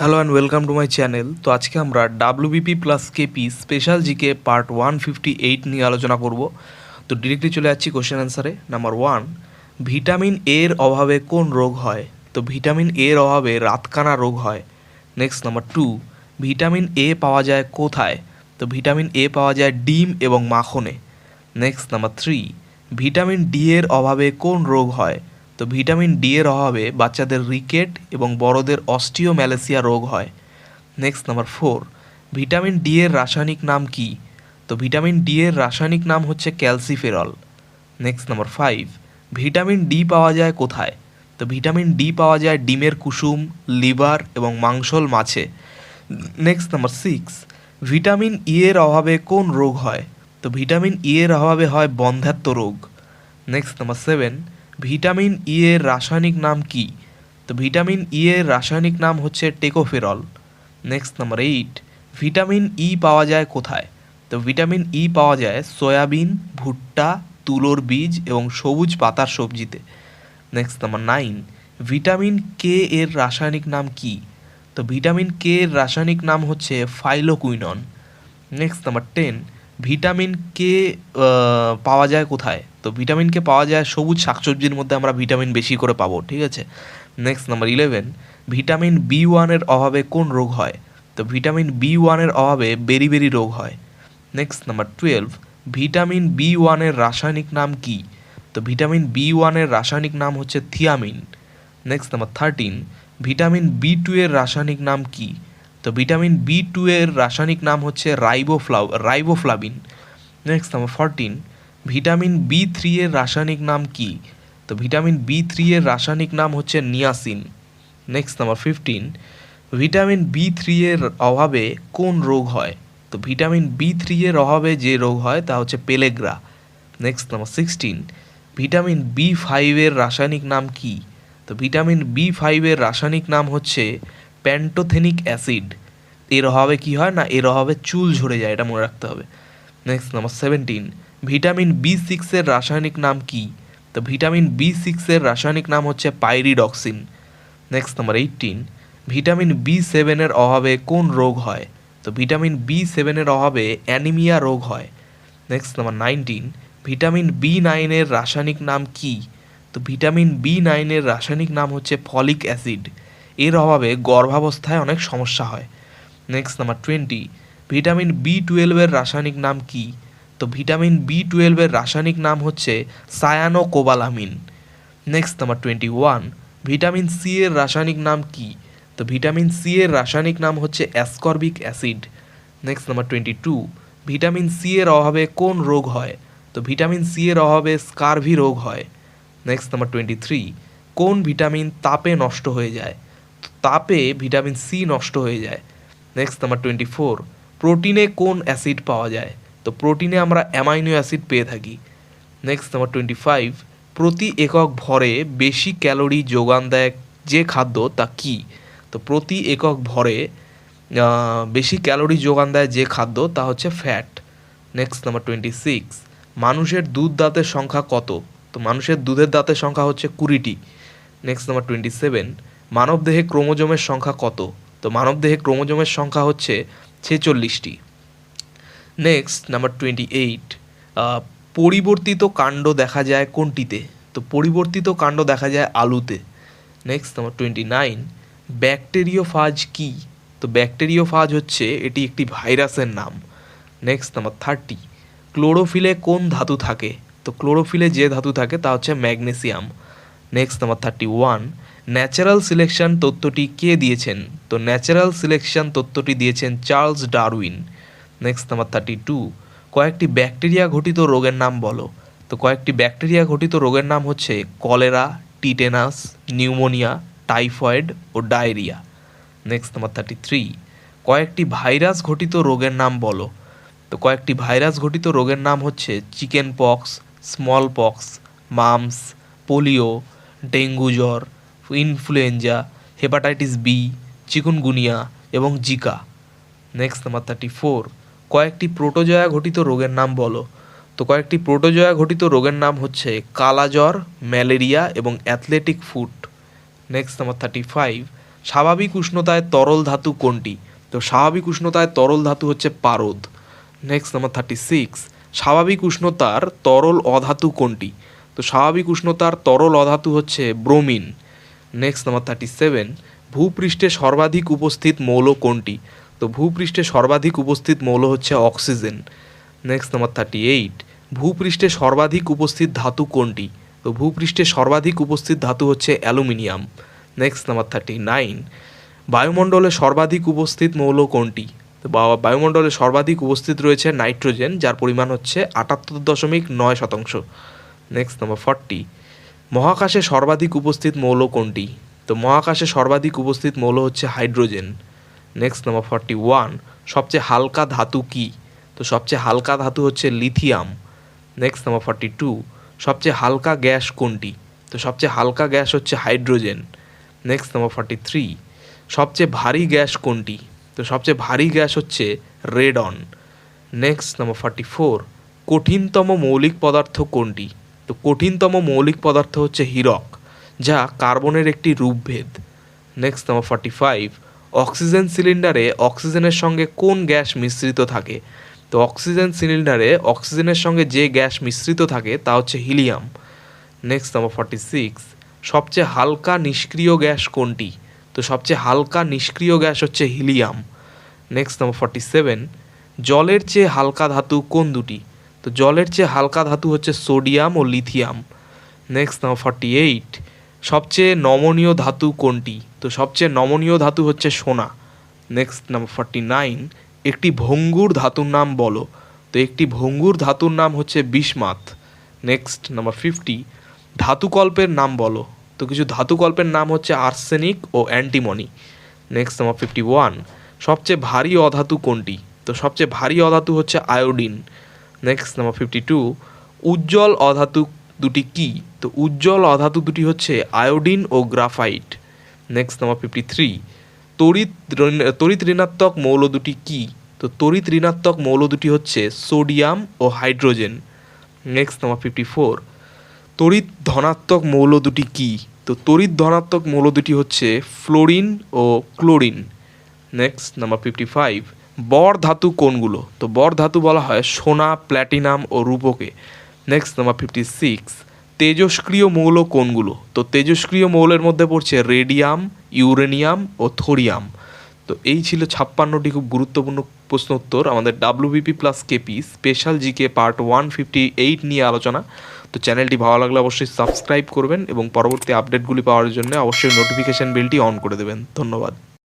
Hello and welcome to my channel তো আজকে আমরা WBP plus KP special GK part one fifty eight নিয়ে আলোচনা করব। তো ডিরেক্টলি চলে যাচ্ছি কোশ্চেন অ্যান্সারে নাম্বার ওয়ান ভিটামিন এর অভাবে কোন রোগ হয়? তো ভিটামিন এর অভাবে রাতকানা রোগ হয়। Next number two vitamin A পাওয়া যায় কোথায়? তো ভিটামিন এ পাওয়া যায় ডিম এবং মাখনে। Next number three vitamin D এর অভাবে কোন রোগ হয়? তো ভিটামিন ডি এর অভাবে বাচ্চাদের রিকেট এবং বড়দের অস্টিওম্যালেসিয়া রোগ হয়। Next number four vitamin D এর রাসায়নিক নাম কি? তো ভিটামিন ডি এর রাসায়নিক নাম হচ্ছে calciferol. Next number five vitamin D পাওয়া যায় কোথায়? তো ভিটামিন ডি পাওয়া যায় ডিমের কুসুম, লিভার এবং মাংসল মাছে। Next number six vitamin E এর অভাবে কোন রোগ হয়? তো ভিটামিন ই এর অভাবে হয় বন্ধ্যাত্ব রোগ। Next number seven vitamin E এর রাসায়নিক নাম কি? তো ভিটামিন ই এর রাসায়নিক নাম হচ্ছে tocopherol. Next number eight vitamin E পাওয়া যায় কোথায়? তো ভিটামিন ই পাওয়া যায় সয়াবিন, ভুট্টা, তুলোর বীজ এবং সবুজ পাতার সবজিতে। Next number nine vitamin K এর রাসায়নিক নাম কি? তো ভিটামিন কে এর রাসায়নিক নাম হচ্ছে phylloquinone. Next number ten vitamin K পাওয়া যায় কোথায়? তো ভিটামিনকে পাওয়া যায় সবুজ শাকসবজির মধ্যে আমরা ভিটামিন বেশি করে পাবো, ঠিক আছে? Next number eleven vitamin B ওয়ানের অভাবে কোন রোগ হয়? তো ভিটামিন বি ওয়ানের অভাবে বেরি বেরি রোগ হয়। Next number twelve vitamin B ওয়ানের রাসায়নিক নাম কি? তো ভিটামিন বি ওয়ানের রাসায়নিক নাম হচ্ছে thiamine next number thirteen vitamin B two এর রাসায়নিক নাম কি? তো ভিটামিন বি টু এর রাসায়নিক নাম হচ্ছে রাইবোফ্লাভ riboflavin next number fourteen vitamin B three এর রাসায়নিক নাম কি? তো ভিটামিন বি থ্রি এর রাসায়নিক নাম হচ্ছে niacin. Next number fifteen vitamin B three এর অভাবে কোন রোগ হয়? তো ভিটামিন বি থ্রি এর অভাবে যে রোগ হয়, তা হচ্ছে pellagra. Next number sixteen vitamin B ফাইভের রাসায়নিক নাম কি? তো ভিটামিন বি ফাইভের রাসায়নিক নাম হচ্ছে প্যান্টোথেনিক অ্যাসিড। এর অভাবে কি হয় না? এর অভাবে চুল ঝরে যায়, এটা মনে রাখতে হবে। Next number seventeen vitamin B সিক্সের রাসায়নিক নাম কি? তো ভিটামিন বি সিক্সের রাসায়নিক নাম হচ্ছে pyridoxine. Next number eighteen vitamin B সেভেনের অভাবে কোন রোগ হয়? তো ভিটামিন বি সেভেনের অভাবে অ্যানিমিয়া রোগ হয়। Next number nineteen vitamin B নাইনের রাসায়নিক নাম কি? তো ভিটামিন বি নাইনের রাসায়নিক নাম হচ্ছে ফলিক অ্যাসিড। এর অভাবে গর্ভাবস্থায় অনেক সমস্যা হয়। Next number twenty vitamin B টুয়েলভের রাসায়নিক নাম কি? তো ভিটামিন বি টুয়েলভের রাসায়নিক নাম হচ্ছে cyano cyanocobalamin next number twenty one vitamin C এর রাসায়নিক নাম কি? তো ভিটামিন সি এর রাসায়নিক নাম হচ্ছে ascorbic acid next number twenty two vitamin C এর অভাবে কোন রোগ হয়? তো ভিটামিন সি এর অভাবে স্কারভি রোগ হয়। নেক্সট নাম্বার টোয়েন্টি থ্রি কোন ভিটামিন তাপে নষ্ট হয়ে যায়? তো তাপে ভিটামিন সি নষ্ট হয়ে যায়। নেক্সট নাম্বার টোয়েন্টি ফোর প্রোটিনে কোন অ্যাসিড পাওয়া যায়? তো প্রোটিনে আমরা অ্যামাইনো অ্যাসিড পেয়ে থাকি। নেক্সট নাম্বার টোয়েন্টি ফাইভ প্রতি একক ভরে বেশি ক্যালোরি যোগান দেয় যে খাদ্য তা কি? তো প্রতি একক ভরে বেশি ক্যালোরি যোগান দেয় যে খাদ্য তা হচ্ছে fat next number twenty six মানুষের দুধ দাঁতের সংখ্যা কত? তো মানুষের দুধের দাঁতের সংখ্যা হচ্ছে কুড়িটি। নেক্সট নাম্বার টোয়েন্টি সেভেন মানবদেহে ক্রোমোজোমের সংখ্যা কত? তো মানবদেহে ক্রোমোজোমের সংখ্যা হচ্ছে ছেচল্লিশটি। নেক্সট নাম্বার টোয়েন্টি এইট পরিবর্তিত কাণ্ড দেখা যায় কোনটিতে? তো পরিবর্তিত কাণ্ড দেখা যায় আলুতে। Next number twenty nine bacteriophage কী? তো ব্যাকটেরিওফাজ হচ্ছে, এটি একটি ভাইরাসের নাম। নেক্সট নাম্বার থার্টি ক্লোরোফিলে কোন ধাতু থাকে? তো ক্লোরোফিলে যে ধাতু থাকে, তা হচ্ছে magnesium next number thirty one natural selection তত্ত্বটি কে দিয়েছেন? তো ন্যাচারাল সিলেকশন তত্ত্বটি দিয়েছেন Charles Darwin. Next number thirty two কয়েকটি ব্যাকটেরিয়া ঘটিত রোগের নাম বলো। তো কয়েকটি ব্যাকটেরিয়া ঘটিত রোগের নাম হচ্ছে কলেরা টিটেনাস নিউমোনিয়া টাইফয়েড ও diarrhoea next number thirty three কয়েকটি ভাইরাস ঘটিত রোগের নাম বলো। তো কয়েকটি ভাইরাস ঘটিত রোগের নাম হচ্ছে chickenpox smallpox mumps polio dengue জ্বর ইনফ্লুয়েঞ্জা হেপাটাইটিস বি চিকুনগুনিয়া এবং Zika next number thirty four কয়েকটি প্রোটোজয়া ঘটিত রোগের নাম বলো। তো কয়েকটি প্রোটোজয়া ঘটিত রোগের নাম হচ্ছে কালাজ্বর, ম্যালেরিয়া এবং athletic foot. Next number thirty five স্বাভাবিক উষ্ণতায় তরল ধাতু কোনটি? তো স্বাভাবিক উষ্ণতায় তরল ধাতু হচ্ছে পারদ। নেক্সট নাম্বার থার্টি সিক্স স্বাভাবিক উষ্ণতার তরল অধাতু কোনটি? তো স্বাভাবিক উষ্ণতার তরল অধাতু হচ্ছে bromine. Next number thirty seven ভূপৃষ্ঠে সর্বাধিক উপস্থিত মৌল কোনটি? তো ভূপৃষ্ঠে সর্বাধিক উপস্থিত মৌল হচ্ছে oxygen. Next number thirty eight ভূপৃষ্ঠে সর্বাধিক উপস্থিত ধাতু কোনটি? তো ভূপৃষ্ঠে সর্বাধিক উপস্থিত ধাতু হচ্ছে aluminium. Next number thirty nine বায়ুমণ্ডলে সর্বাধিক উপস্থিত মৌল কোনটি? তো বা- বায়ুমণ্ডলে সর্বাধিক উপস্থিত রয়েছে নাইট্রোজেন, যার পরিমাণ হচ্ছে আটাত্তর দশমিক নয় শতাংশ। নেক্সট নাম্বার ফর্টি মহাকাশে সর্বাধিক উপস্থিত মৌল কোনটি? তো মহাকাশে সর্বাধিক উপস্থিত মৌল হচ্ছে hydrogen. Next number forty one সবচেয়ে হালকা ধাতু কি? তো সবচেয়ে হালকা ধাতু হচ্ছে lithium next number forty two সবচেয়ে হালকা গ্যাস কোনটি? তো সবচেয়ে হালকা গ্যাস হচ্ছে hydrogen. Next number forty three সবচেয়ে ভারী গ্যাস কোনটি? তো সবচেয়ে ভারী গ্যাস হচ্ছে radon. Next number forty four কঠিনতম মৌলিক পদার্থ কোনটি? তো কঠিনতম মৌলিক পদার্থ হচ্ছে হীরক, যা কার্বনের একটি রূপভেদ। Next number forty five oxygen সিলিন্ডারে অক্সিজেনের সঙ্গে কোন গ্যাস মিশ্রিত থাকে? তো অক্সিজেন সিলিন্ডারে অক্সিজেনের সঙ্গে যে গ্যাস মিশ্রিত থাকে তা হচ্ছে helium. Next number forty six সবচেয়ে হালকা নিষ্ক্রিয় গ্যাস কোনটি? তো সবচেয়ে হালকা নিষ্ক্রিয় গ্যাস হচ্ছে helium. Next number forty seven জলের চেয়ে হালকা ধাতু কোন দুটি? তো জলের চেয়ে হালকা ধাতু হচ্ছে সোডিয়াম ও lithium. Next number forty eight সবচেয়ে নমনীয় ধাতু কোনটি? তো সবচেয়ে নমনীয় ধাতু হচ্ছে সোনা। নেক্সট নাম্বার ফর্টি নাইন একটি ভঙ্গুর ধাতুর নাম বলো। তো একটি ভঙ্গুর ধাতুর নাম হচ্ছে বিসমাত নেক্সট নাম্বার ফিফটি ধাতুকল্পের নাম বলো। তো কিছু ধাতুকল্পের নাম হচ্ছে আর্সেনিক ও antimony. Next number fifty one সবচেয়ে ভারী অধাতু কোনটি? তো সবচেয়ে ভারী অধাতু হচ্ছে iodine. Next number fifty two উজ্জ্বল অধাতু দুটি কি? তো উজ্জ্বল অধাতু দুটি হচ্ছে আয়োডিন ও graphite. Next number fifty three তড়িৎ তড়িৎ ঋণাত্মক মৌল দুটি কি? তো তড়িৎ ঋণাত্মক মৌল দুটি হচ্ছে সোডিয়াম ও hydrogen. Next number fifty four তড়িৎ ধনাত্মক মৌল দুটি কি? তো তড়িৎ ধনাত্মক মৌল দুটি হচ্ছে ফ্লোরিন ও chlorine. Next number fifty five বর ধাতু কোনগুলো? তো বর ধাতু বলা হয় সোনা, প্ল্যাটিনাম ও রূপকে। নেক্সট নাম্বার ফিফটি সিক্স তেজস্ক্রিয় মৌল কোনগুলো? তো তেজস্ক্রিয় মৌলের মধ্যে পড়ছে রেডিয়াম, ইউরেনিয়াম ও থোরিয়াম। তো এই ছিল ছাপ্পান্নটি খুব গুরুত্বপূর্ণ প্রশ্ন উত্তর আমাদের WBP plus KP special GK part one fifty eight নিয়ে আলোচনা। তো চ্যানেলটি ভালো লাগলে অবশ্যই সাবস্ক্রাইব করবেন এবং পরবর্তী আপডেটগুলি পাওয়ার জন্য অবশ্যই নোটিফিকেশান বেলটি অন করে দেবেন। ধন্যবাদ।